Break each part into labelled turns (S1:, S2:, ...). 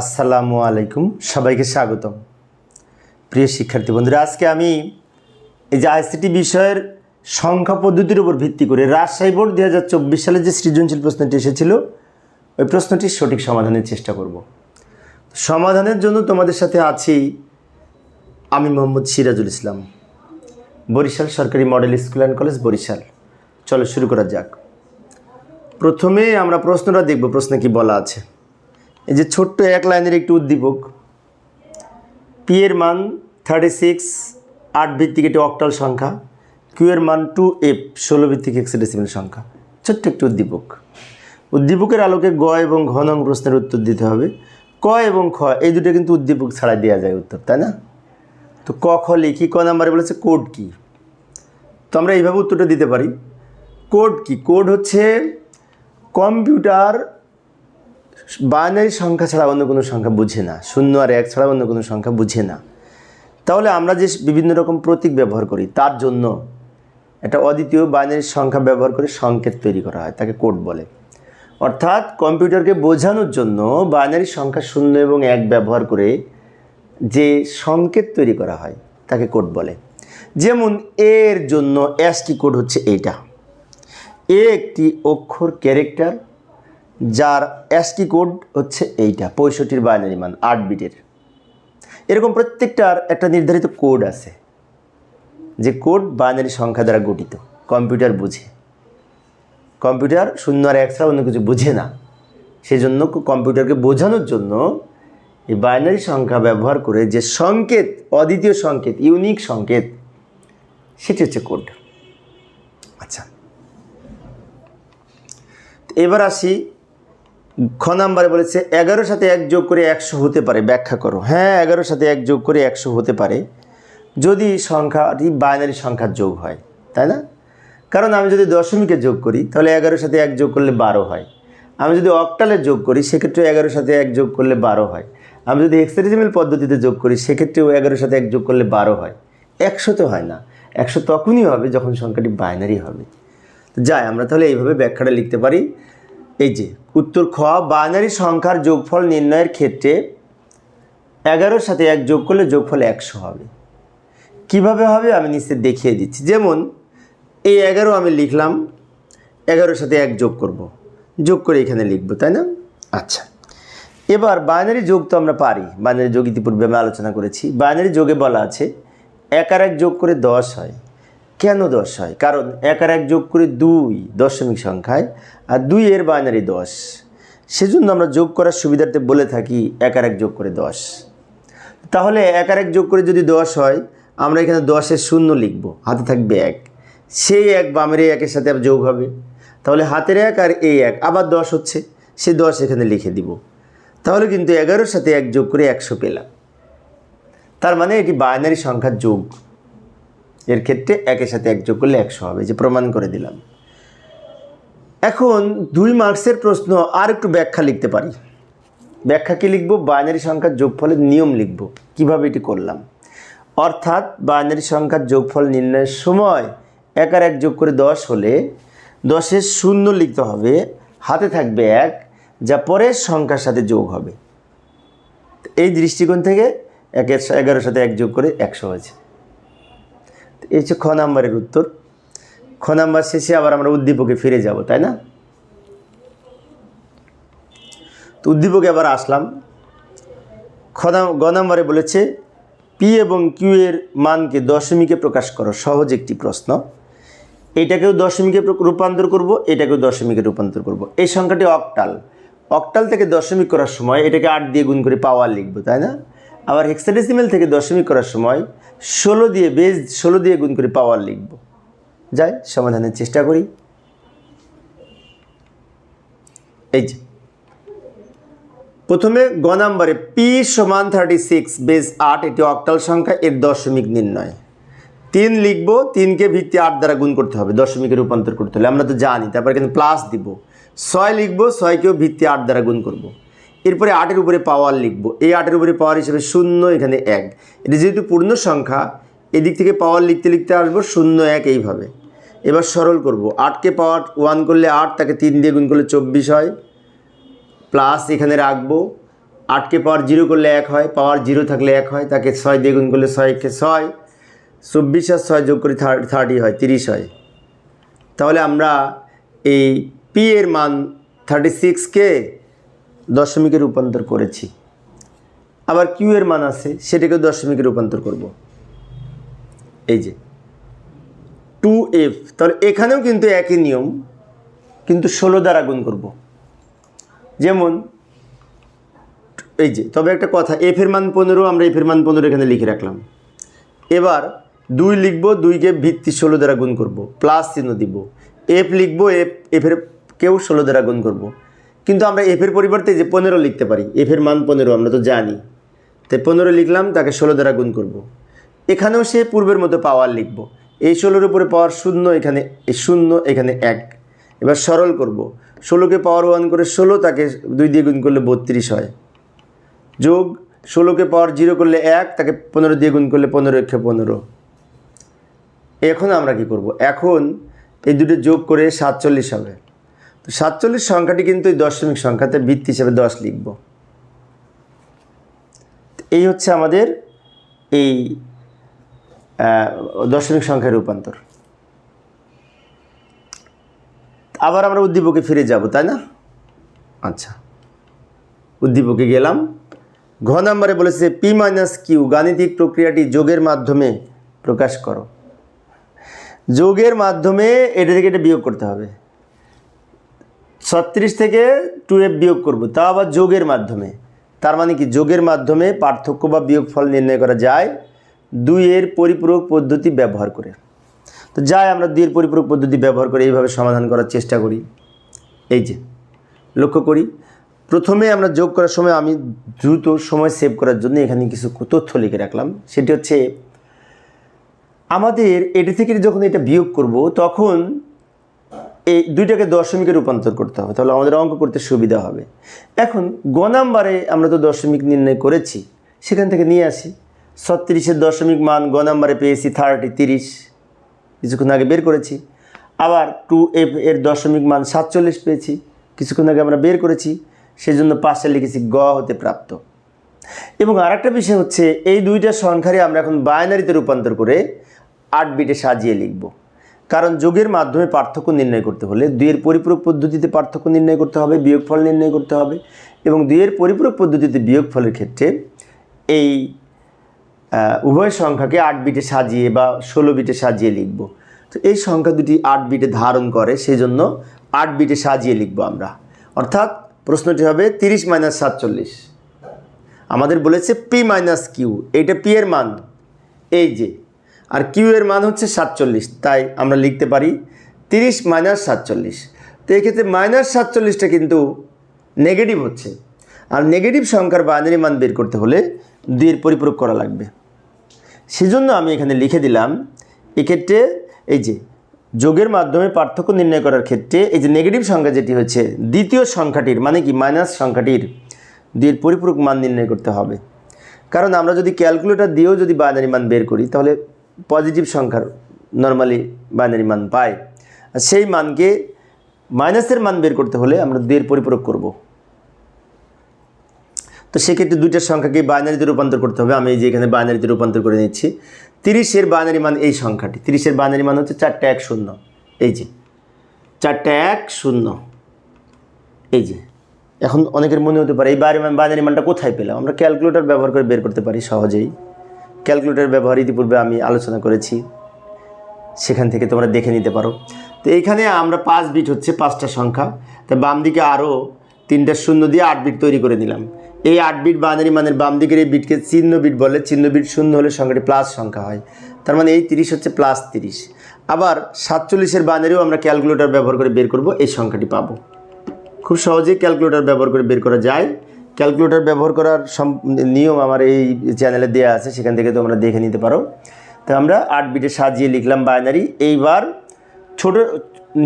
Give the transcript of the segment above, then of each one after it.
S1: আসসালামু আলাইকুম, সবাইকে স্বাগতম। প্রিয় শিক্ষার্থী বন্ধুরা, আজকে আমি এই যে আইসিটি বিষয়ের সংখ্যা পদ্ধতির উপর ভিত্তি করে রাজশাহী বোর্ড দু হাজার চব্বিশ সালে যে সৃজনশীল প্রশ্নটি এসেছিল, ওই প্রশ্নটির সঠিক সমাধানের চেষ্টা করব। সমাধানের জন্য তোমাদের সাথে আছি আমি মোহাম্মদ সিরাজুল ইসলাম, বরিশাল সরকারি model school and college Barishal. চলো শুরু করা যাক। প্রথমে আমরা প্রশ্নটা দেখব, প্রশ্নে কি বলা আছে। এই যে ছোট্ট এক লাইনের একটি উদ্দীপক। পি এর মান থার্টি সিক্স আট ভিত্তিক একটি অক্টাল সংখ্যা। কিউ এর মান টু এফ ষোলো ভিত্তিক হেক্সাডেসিমেল সংখ্যা। ছোট্ট একটি উদ্দীপক। উদ্দীপকের আলোকে গ এবং ঘ নং প্রশ্নের উত্তর দিতে হবে। ক এবং খ, এই দুটো কিন্তু উদ্দীপক ছাড়া দেওয়া যায় উত্তর, তাই না? তো ক, খ লিখি, ক নাম্বারে বলেছে কোড কি? তো আমরা এইভাবে উত্তরটা দিতে পারি। কোড কি? কোড হচ্ছে কম্পিউটার বাইনারি সংখ্যা ছাড়া অন্য কোনো সংখ্যা বুঝে না। শূন্য আর এক ছাড়া অন্য কোনো সংখ্যা বুঝে না। তাহলে আমরা যে বিভিন্ন রকম প্রতীক ব্যবহার করি, তার জন্য একটা অদ্বিতীয় বাইনারি সংখ্যা ব্যবহার করে সংকেত তৈরি করা হয়, তাকে কোড বলে। অর্থাৎ কম্পিউটারকে বোঝানোর জন্য বাইনারি সংখ্যা শূন্য এবং এক ব্যবহার করে যে সংকেত তৈরি করা হয়, তাকে কোড বলে। যেমন এর জন্য অ্যাসকি কোড হচ্ছে এইটা। এ একটি অক্ষর ক্যারেক্টার যার অ্যাসকি কোড হচ্ছে এইটা, পঁয়ষট্টির বাইনারি মান, আট বিটের এরকম প্রত্যেকটার একটা নির্ধারিত কোড আছে, যে কোড বাইনারি সংখ্যা দ্বারা গঠিত কম্পিউটার বুঝে। কম্পিউটার শূন্য আর এক ছাড়া অন্য কিছু বুঝে না। সেই জন্য কম্পিউটারকে বোঝানোর জন্য এই বাইনারি সংখ্যা ব্যবহার করে যে সংকেত, অদ্বিতীয় সংকেত ইউনিক সংকেত, সেটি হচ্ছে কোড আচ্ছা। এবার আসি খ নাম্বারে বলেছে, এগারোর সাথে এক যোগ করে একশো হতে পারে, ব্যাখ্যা করো। হ্যাঁ এগারোর সাথে এক যোগ করে একশো হতে পারে, যদি সংখ্যাটি বাইনারি সংখ্যার যোগ হয়, তাই না? কারণ আমি যদি দশমিকে যোগ করি, তাহলে এগারোর সাথে এক যোগ করলে বারো হয়। আমি যদি অক্টালে যোগ করি সেক্ষেত্রে এগারোর সাথে এক যোগ করলে বারো হয়। আমি যদি হেক্সাডেসিমেল পদ্ধতিতে যোগ করি, সেক্ষেত্রেও এগারোর সাথে এক যোগ করলে বারো হয়। একশো তো হয় না। একশো তখনই হবে যখন সংখ্যাটি বাইনারি হবে। যাই, আমরা তাহলে এইভাবে ব্যাখ্যাটা লিখতে পারি। এই যে, উত্তর খ, বাইনারি সংখ্যার যোগফল নির্ণয়ের ক্ষেত্রে এগারোর সাথে এক যোগ করলে যোগফল একশো হবে। কীভাবে হবে আমি নিচে দেখিয়ে দিচ্ছি। যেমন, এই এগারো আমি লিখলাম, এগারোর সাথে এক যোগ করব। যোগ করে এখানে লিখব, তাই না? আচ্ছা। এবার বাইনারি যোগ তো আমরা পারি। বাইনারি যোগ ইতিপূর্বে আমি আলোচনা করেছি। বাইনারি যোগে বলা আছে, এক আর এক যোগ করে দশ হয়। কেন দশ হয়? কারণ এক আর এক যোগ করে দুই দশমিক সংখ্যায়, আর দুই এর বাইনারি দশ। সেজন্য আমরা যোগ করার সুবিধার্থে বলে থাকি এক আর এক যোগ করে দশ। তাহলে এক আর এক যোগ করে যদি দশ হয়, আমরা এখানে দশের শূন্য লিখব, হাতে থাকবে এক। সেই এক বামের একের সাথে যোগ হবে। তাহলে হাতের এক আর এই এক, আবার দশ হচ্ছে, সে দশ এখানে লিখে দিব। তাহলে কিন্তু এগারোর সাথে এক যোগ করে একশো পেলাম। তার মানে এটি বাইনারি সংখ্যার যোগ। এর ক্ষেত্রে একের সাথে এক যোগ করলে একশো হবে যে প্রমাণ করে দিলাম। এখন দুই মার্কসের প্রশ্ন আর একটু ব্যাখ্যা লিখতে পারি। ব্যাখ্যা কী লিখব? বাইনারি সংখ্যার যোগফলের নিয়ম লিখব। কীভাবে এটি করলাম? অর্থাৎ বাইনারি সংখ্যার যোগফল নির্ণয়ের সময় এক আর এক যোগ করে দশ হলে দশের শূন্য লিখতে হবে, হাতে থাকবে এক, যা পরের সংখ্যার সাথে যোগ হবে। এই দৃষ্টিকোণ থেকে একের এগারোর সাথে এক যোগ করে একশো হয়েছে। এই হচ্ছে খ নাম্বারের উত্তর। খ নাম্বার শেষে আবার আমরা উদ্দীপকে ফিরে যাব, তাই না? তো উদ্দীপকে আবার আসলাম। খ গ নাম্বারে বলেছে পি এবং কিউ এর মানকে দশমিকে প্রকাশ করো। সহজ একটি প্রশ্ন। এটাকেও দশমিকে রূপান্তর করব, এটাকেও দশমিকে রূপান্তর করব। এই সংখ্যাটি অক্টাল। অক্টাল থেকে দশমিক করার সময় এটাকে আট দিয়ে গুণ করে পাওয়ার লিখব, তাই না? আবার হেক্সাডেসিমেল থেকে দশমিক করার সময় ষোলো দিয়ে বেজ ষোলো দিয়ে গুণ করে পাওয়ার লিখব। যাই, সমাধানের চেষ্টা করি। এই যে। প্রথমে গ নাম্বারে পি সমান থার্টি সিক্স বেজ আট, এটি অক্টাল সংখ্যা, এর দশমিক নির্ণয়। তিন লিখব, তিনকে ভিত্তি আট দ্বারা গুণ করতে হবে, দশমিকে রূপান্তর করতে হলে। আমরা তো জানি, তারপরে কিন্তু প্লাস দিব। ছয় লিখব, ছয়কেও ভিত্তি আট দ্বারা গুণ করব। এরপরে আটের উপরে পাওয়ার লিখব। এই আটের উপরে পাওয়ার হিসেবে শূন্য, এখানে এক। এটি যেহেতু পূর্ণ সংখ্যা, এদিক থেকে পাওয়ার লিখতে লিখতে আসব, শূন্য, এক এইভাবে। এবার সরল করব। আটকে পাওয়ার ওয়ান করলে আট, তাকে তিন দিয়ে গুণ করলে চব্বিশ হয়। প্লাস এখানে রাখব। আটকে পাওয়ার জিরো করলে এক হয় পাওয়ার জিরো থাকলে এক হয়, তাকে ছয় দিয়ে গুণ করলে ছয়কে ছয়। চব্বিশ আর ছয় যোগ করে থার্টি হয়, তিরিশ হয়। তাহলে আমরা এই পি এর মান থার্টি সিক্সকে দশমিকে রূপান্তর করেছি। আবার কিউ এর মান আছে সেটাকে দশমিকে রূপান্তর করব। এই যে টু এফ তাহলে এখানেও কিন্তু একই নিয়ম, কিন্তু ষোলো দ্বারা গুণ করব। যেমন, এই যে, তবে একটা কথা এফ এর মান পনেরো, আমরা এফ এর মান পনেরো এখানে লিখে রাখলাম। এবার দুই লিখব, দুইকে ভিত্তি ষোলো দ্বারা গুণ করব, প্লাস চিহ্ন দিব। এফ লিখব এফ এফের কেউ ষোলো দ্বারা গুণ করব। কিন্তু আমরা এফের পরিবর্তে যে পনেরো লিখতে পারি এফের মান পনেরো, আমরা তো জানি। তাই পনেরো লিখলাম, তাকে ষোলো দ্বারা গুণ করব। এখানেও সে পূর্বের মতো পাওয়ার লিখব। এই ষোলোর উপরে পাওয়ার শূন্য, এখানে শূন্য, এখানে এক। এবার সরল করব। ষোলোকে পাওয়ার ওয়ান করে ষোলো, তাকে দুই দিয়ে গুণ করলে বত্রিশ হয়। যোগ, ষোলোকে পাওয়ার জিরো করলে এক, তাকে পনেরো দিয়ে গুণ করলে পনেরো, একে পনেরো। এখন আমরা কি করব? এখন এই দুটো যোগ করে সাতচল্লিশ হবে। তো সাতচল্লিশ সংখ্যাটি কিন্তু এই দশমিক সংখ্যাতে বৃত্তি হিসেবে দশ লিখব। এই হচ্ছে আমাদের এই দশমিক সংখ্যার রূপান্তর। আবার আমরা উদ্দীপকে ফিরে যাব, তাই না? আচ্ছা। উদ্দীপকে গেলাম। ঘ নম্বরে বলেছে, পি মাইনাস কিউ, গাণিতিক প্রক্রিয়াটি যোগের মাধ্যমে প্রকাশ করো। যোগের মাধ্যমে এটা থেকে এটা বিয়োগ করতে হবে। ছত্রিশ থেকে টু এফ বিয়োগ করব তা আবার যোগের মাধ্যমে। তার মানে কি? যোগের মাধ্যমে পার্থক্য বা বিয়োগ ফল নির্ণয় করা যায় দুইয়ের পরিপূরক পদ্ধতি ব্যবহার করে। তো যাই, আমরা দুইয়ের পরিপূরক পদ্ধতি ব্যবহার করে এইভাবে সমাধান করার চেষ্টা করি। এই যে, লক্ষ্য করি। প্রথমে আমরা যোগ করার সময় আমি দ্রুত সময় সেভ করার জন্য এখানে কিছু তথ্য লিখে রাখলাম। সেটি হচ্ছে, আমাদের এটি থেকে যখন এটা বিয়োগ করব, তখন এই দুইটাকে দশমিকে রূপান্তর করতে হবে, তাহলে আমাদের অঙ্ক করতে সুবিধা হবে। এখন গ নাম্বারে আমরা তো দশমিক নির্ণয় করেছি, সেখান থেকে নিয়ে আসি। ছত্রিশের দশমিক মান গ নাম্বারে পেয়েছি থার্টি তিরিশ, কিছুক্ষণ আগে বের করেছি। আবার টু এফ এর দশমিক মান সাতচল্লিশ পেয়েছি, কিছুক্ষণ আগে আমরা বের করেছি সেই জন্য পাশে লিখেছি গ হতে প্রাপ্ত। এবং আরেকটা বিষয় হচ্ছে, এই দুইটা সংখ্যারই আমরা এখন বাইনারিতে রূপান্তর করে আট বিটে সাজিয়ে লিখব। কারণ যোগের মাধ্যমে পার্থক্য নির্ণয় করতে হলে দুইয়ের পরিপূরক পদ্ধতিতে পার্থক্য নির্ণয় করতে হবে, বিয়োগফল নির্ণয় করতে হবে এবং দুইয়ের পরিপূরক পদ্ধতিতে বিয়োগফলের ক্ষেত্রে এই উভয় সংখ্যাকে আট বিটে সাজিয়ে বা ষোলো বিটে সাজিয়ে লিখব। তো এই সংখ্যা দুটি আট বিটে ধারণ করে সেই জন্য আট বিটে সাজিয়ে লিখব আমরা। অর্থাৎ প্রশ্নটি হবে তিরিশ মাইনাস সাতচল্লিশ। আমাদের বলেছে পি মাইনাস কিউ, এইটা পি এর মান। এই যে আর কিউ এর মান হচ্ছে সাতচল্লিশ, তাই আমরা লিখতে পারি তিরিশ মাইনাস সাতচল্লিশ। তো এক্ষেত্রে মাইনাস সাতচল্লিশটা কিন্তু নেগেটিভ হচ্ছে। আর নেগেটিভ সংখ্যার বাইনারি মান বের করতে হলে দুইয়ের পরিপূরক করা লাগবে। সেজন্য আমি এখানে লিখে দিলাম, এক্ষেত্রে এই যে যোগের মাধ্যমে পার্থক্য নির্ণয় করার ক্ষেত্রে এই যে নেগেটিভ সংখ্যা যেটি হচ্ছে দ্বিতীয় সংখ্যাটির মানে কি মাইনাস সংখ্যাটির দুইয়ের পরিপূরক মান নির্ণয় করতে হবে। কারণ আমরা যদি ক্যালকুলেটর দিয়েও যদি বাইনারি মান বের করি, তাহলে পজিটিভ সংখ্যার নর্মালি বাইনারি মান পাই। আর সেই মানকে মাইনাসের মান বের করতে হলে আমরা দুইয়ের পরিপূরক করব। তো সেক্ষেত্রে দুইটা সংখ্যাকে বাইনারিতে রূপান্তর করতে হবে। আমি যে এখানে বাইনারিতে রূপান্তর করে নিচ্ছি। তিরিশের বাইনারি মান এই সংখ্যাটি। তিরিশের বাইনারি মান হচ্ছে চারটে এক শূন্য। এই যে, চারটে এক শূন্য। এই যে, এখন অনেকের মনে হতে পারে এই বাইনারি মানটা কোথায় পেলাম? আমরা ক্যালকুলেটর ব্যবহার করে বের করতে পারি সহজেই। ক্যালকুলেটর ব্যবহার ইতিপূর্বে আমি আলোচনা করেছি। সেখান থেকে তোমরা দেখে নিতে পারো। তো এইখানে আমরা পাঁচ বিট হচ্ছে পাঁচটা সংখ্যা। তা বাম দিকে আরও তিনটা শূন্য দিয়ে আট বিট তৈরি করে নিলাম। এই আট বিট বাইনারি মানের বাম দিকের এই বিটকে চিহ্ন বিট বলে। চিহ্ন বিট শূন্য হলে সংখ্যাটি প্লাস সংখ্যা হয়। তার মানে এই তিরিশ হচ্ছে প্লাস তিরিশ। আবার সাতচল্লিশের বাইনারিও আমরা ক্যালকুলেটর ব্যবহার করে বের করব। এই সংখ্যাটি পাবো। খুব সহজেই ক্যালকুলেটর ব্যবহার করে বের করা যায়। ক্যালকুলেটর ব্যবহার করার নিয়ম আমার এই চ্যানেলে দেওয়া আছে, সেখান থেকে তোমরা দেখে নিতে পারো। তো আমরা আট বিটে সাজিয়ে লিখলাম বাইনারি এইবার ছোট,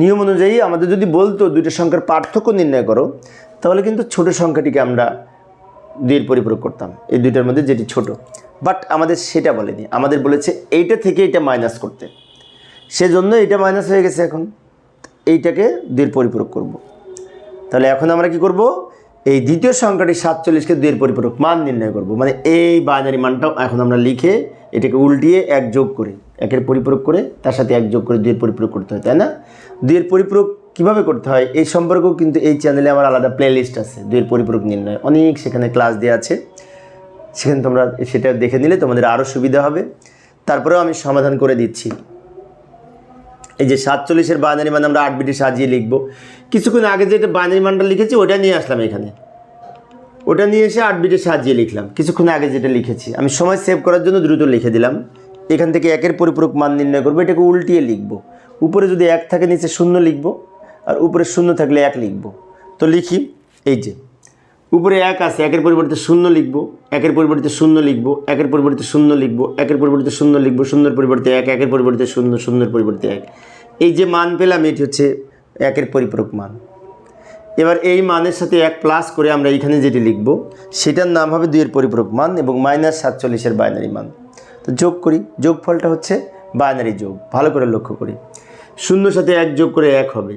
S1: নিয়ম অনুযায়ী আমাদের যদি বলতো দুইটা সংখ্যার পার্থক্য নির্ণয় করো, তাহলে কিন্তু ছোট সংখ্যাটিকে আমরা দুইয়ের পরিপূরক করতাম। এই দুইটার মধ্যে যেটি ছোট। বাট আমাদের সেটা বলেনি। আমাদের বলেছে এইটা থেকে এটা মাইনাস করতে। সেজন্য এটা মাইনাস হয়ে গেছে এখন। এইটাকে দুইয়ের পরিপূরক করব। তাহলে এখন আমরা কি করব? এই দ্বিতীয় সংখ্যাটি সাতচল্লিশকে দুইয়ের পরিপূরক মান নির্ণয় করব। মানে এই বাইনারি মানটাও এখন আমরা লিখে এটাকে উল্টিয়ে এক যোগ করি, একের পরিপূরক করে, তার সাথে এক যোগ করে দুইয়ের পরিপূরক করতে হয়, তাই না? দুইয়ের পরিপূরক কীভাবে করতে হয়? এই সম্পর্কেও কিন্তু এই চ্যানেলে আমার আলাদা প্লেলিস্ট আছে, দুইয়ের পরিপূরক নির্ণয়। অনেক সেখানে ক্লাস দেওয়া আছে। সেখানে তোমরা সেটা দেখে নিলে তোমাদের আরও সুবিধা হবে। তারপরেও আমি সমাধান করে দিচ্ছি। এই যে সাতচল্লিশের বাইনারি মান আমরা আট বিটে সাজিয়ে লিখব। কিছুক্ষণ আগে যেটা বাইনারি মানটা লিখেছি, ওটা নিয়ে আসলাম এখানে। ওটা নিয়ে এসে আট বিটে সাজিয়ে লিখলাম। কিছুক্ষণ আগে যেটা লিখেছি। আমি সময় সেভ করার জন্য দ্রুত লিখে দিলাম। এখান থেকে একের পরিপূরক মান নির্ণয় করব। এটাকে উল্টিয়ে লিখব। উপরে যদি এক থাকে, নিচে শূন্য লিখব। আর উপরে শূন্য থাকলে এক লিখব। তো লিখি, এই যে। উপরে এক আছে, একের পরিবর্তে শূন্য লিখব। একের পরিবর্তে শূন্য লিখব। একের পরিবর্তে শূন্য লিখব। একের পরিবর্তে শূন্য লিখব। শূন্যের পরিবর্তে এক, একের পরিবর্তে শূন্য, শূন্যের পরিবর্তে এক। এই যে মান পেলাম, এটি হচ্ছে একের পরিপূরক মান। এবার এই মানের সাথে এক প্লাস করে আমরা এইখানে যেটি লিখব, সেটার নাম হবে দুইয়ের পরিপূরক মান এবং মাইনাস সাতচল্লিশের বাইনারি মান। তো যোগ করি, যোগফলটা হচ্ছে বাইনারি যোগ, ভালো করে লক্ষ্য করি। শূন্যর সাথে এক যোগ করে এক হবে,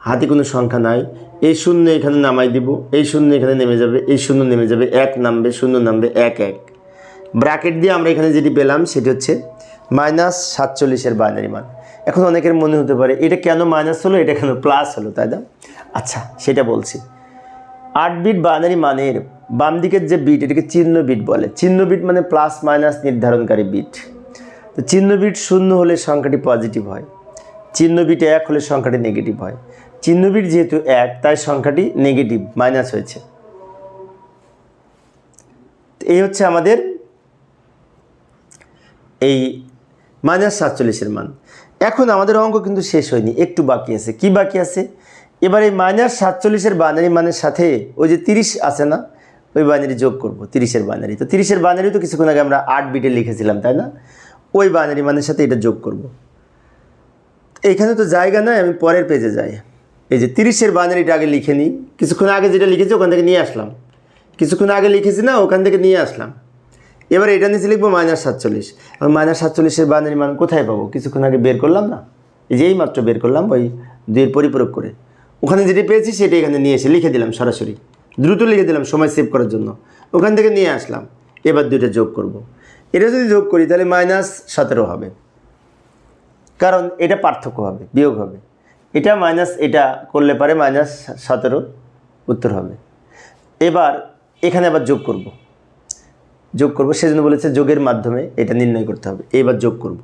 S1: হাতে কোনো সংখ্যা নাই, এই শূন্য এখানে নামাই দিব, এই শূন্য এখানে নেমে যাবে, এই শূন্য নেমে যাবে, এক নামবে, শূন্য নামবে, এক এক। ব্র্যাকেট দিয়ে আমরা এখানে যেটি পেলাম, সেটি হচ্ছে মাইনাস সাতচল্লিশের বাইনারি মান। এখন অনেকের মনে হতে পারে, এটা কেন মাইনাস হলো, এটা কেন প্লাস হলো, তাই না? আচ্ছা সেটা বলছি। আট বিট বাইনারি মানের বাম দিকের যে বিট, এটাকে চিহ্ন বিট বলে। চিহ্ন বিট মানে প্লাস মাইনাস নির্ধারণকারী বিট। তো চিহ্ন বিট শূন্য হলে সংখ্যাটি পজিটিভ হয়। চিহ্ন বিট এক হলে সংখ্যাটি নেগেটিভ হয়। চিহ্ন বিট যেহেতু এক, তাই সংখ্যাটি নেগেটিভ, মাইনাস হয়েছে। এই হচ্ছে আমাদের এই মাইনাস সাতচল্লিশের মান। এখন আমাদের অঙ্ক কিন্তু শেষ হয়নি, একটু বাকি আছে। কি বাকি আছে? এবার এই মাইনাস সাতচল্লিশের বাইনারি মানের সাথে ওই যে তিরিশ আছে না, ওই বাইনারি যোগ করব, তিরিশের বাইনারি তো তিরিশের বাইনারি তো কিছুক্ষণ আগে আমরা আট বিটে লিখেছিলাম, তাই না? ওই বাইনারি মানের সাথে এটা যোগ করব। এখানে তো জায়গা নয় আমি পরের পেজে যাই। এই যে তিরিশের বাইনারিটা আগে লিখে নিই। কিছুক্ষণ আগে যেটা লিখেছি ওখান থেকে নিয়ে আসলাম। কিছুক্ষণ আগে লিখেছি না, ওখান থেকে নিয়ে আসলাম। এবার এটা নিচে লিখব মাইনাস সাতচল্লিশ। এবং মাইনাস সাতচল্লিশের বাইনারি মান কোথায় পাবো? কিছুক্ষণ আগে বের করলাম না? এই যে এই মাত্র বের করলাম, ওই দুইয়ের পরিপূরক করে। ওখানে যেটি পেয়েছি সেটা এখানে নিয়ে এসে লিখে দিলাম সরাসরি। দ্রুত লিখে দিলাম সময় সেভ করার জন্য। ওখান থেকে নিয়ে আসলাম। এবার দুইটা যোগ করব। এটা যদি যোগ করি তাহলে মাইনাস সতেরো হবে। কারণ এটা পার্থক্য হবে, বিয়োগ হবে। এটা মাইনাস, এটা করলে পারে মাইনাস সতেরো, উত্তর হবে। এবার এখানে আবার যোগ করব। যোগ করব। সেজন্য বলেছে যোগের মাধ্যমে এটা নির্ণয় করতে হবে। এবার যোগ করব।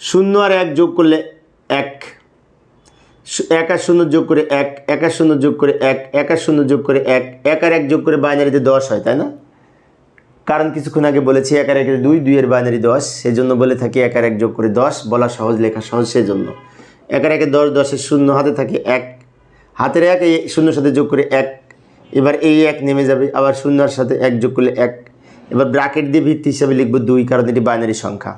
S1: শূন্য আর এক যোগ করলে এক। এক আর শূন্য যোগ করে এক এক আর শূন্য যোগ করে এক এক আর শূন্য যোগ করে এক এক আর এক যোগ করে বাইনারিতে দশ হয়, তাই না? কারণ কিছুক্ষণ আগে বলেছি এক আর একের দুই দুইয়ের বাইনারি দশ সেই জন্য বলে থাকি এক আর এক যোগ করে দশ, বলা সহজ, লেখা সহজ সেই জন্য এক আর একে দশ, দশের শূন্য হাতে থাকে এক। হাতের এক, এই শূন্যর সাথে যোগ করে এক। এবার এই এক নেমে যাবে, আবার শূন্যর সাথে এক যোগ করলে এক। এবার ব্র্যাকেট দিয়ে ভিত্তি হিসাবে লিখব দুই, কারণ এটি বাইনারি সংখ্যা।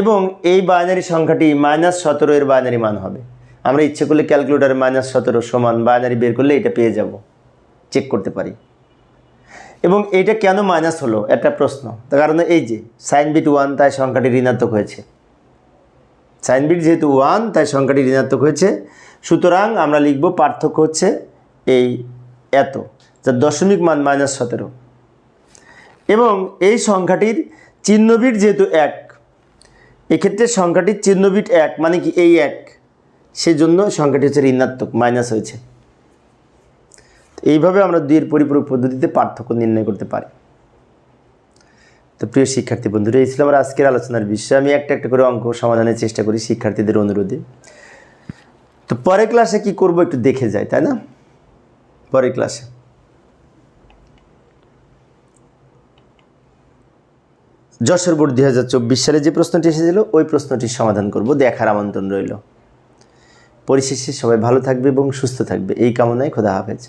S1: এবং এই বাইনারি সংখ্যাটি মাইনাস সতেরো এর বাইনারি মান হবে। আমরা ইচ্ছে করলে ক্যালকুলেটারে মাইনাস সতেরো সমান বাইনারি বের করলে এটা পেয়ে যাব। চেক করতে পারি। এবং এইটা কেন মাইনাস হলো? একটা প্রশ্ন। তার কারণ এই যে সাইন বিট ওয়ান তাই সংখ্যাটি ঋণাত্মক হয়েছে। সাইন বিট যেহেতু ওয়ান তাই সংখ্যাটি ঋণাত্মক হয়েছে। সুতরাং আমরা লিখব পার্থক্য হচ্ছে এই এত। যার দশমিক মান মাইনাস সতেরো। এবং এই সংখ্যাটির চিহ্নবিট যেহেতু এক, এক্ষেত্রে সংখ্যাটির চিহ্নবিট এক মানে কি এই এক? সেজন্য সংখ্যাটি হচ্ছে ঋণাত্মক, মাইনাস হয়েছে। এইভাবে আমরা দুইয়ের পরিপূরক পদ্ধতিতে পার্থক্য নির্ণয় করতে পারি। তো প্রিয় শিক্ষার্থী বন্ধুরা, এই ছিল আমার আজকের আলোচনার বিষয়। আমি একটা একটা করে অঙ্ক সমাধানের চেষ্টা করি শিক্ষার্থীদের অনুরোধে। তো পরের ক্লাসে কি করব একটু দেখে যাই, তাই না? পরের ক্লাসে। যশোর বোর্ড দু হাজার চব্বিশ সালে যে প্রশ্নটি এসেছিল, ওই প্রশ্নটির সমাধান করব। দেখার আমন্ত্রণ রইল। পরিশেষে সবাই ভালো থাকবে এবং সুস্থ থাকবে। এই কামনায় খোদা হাফেজ।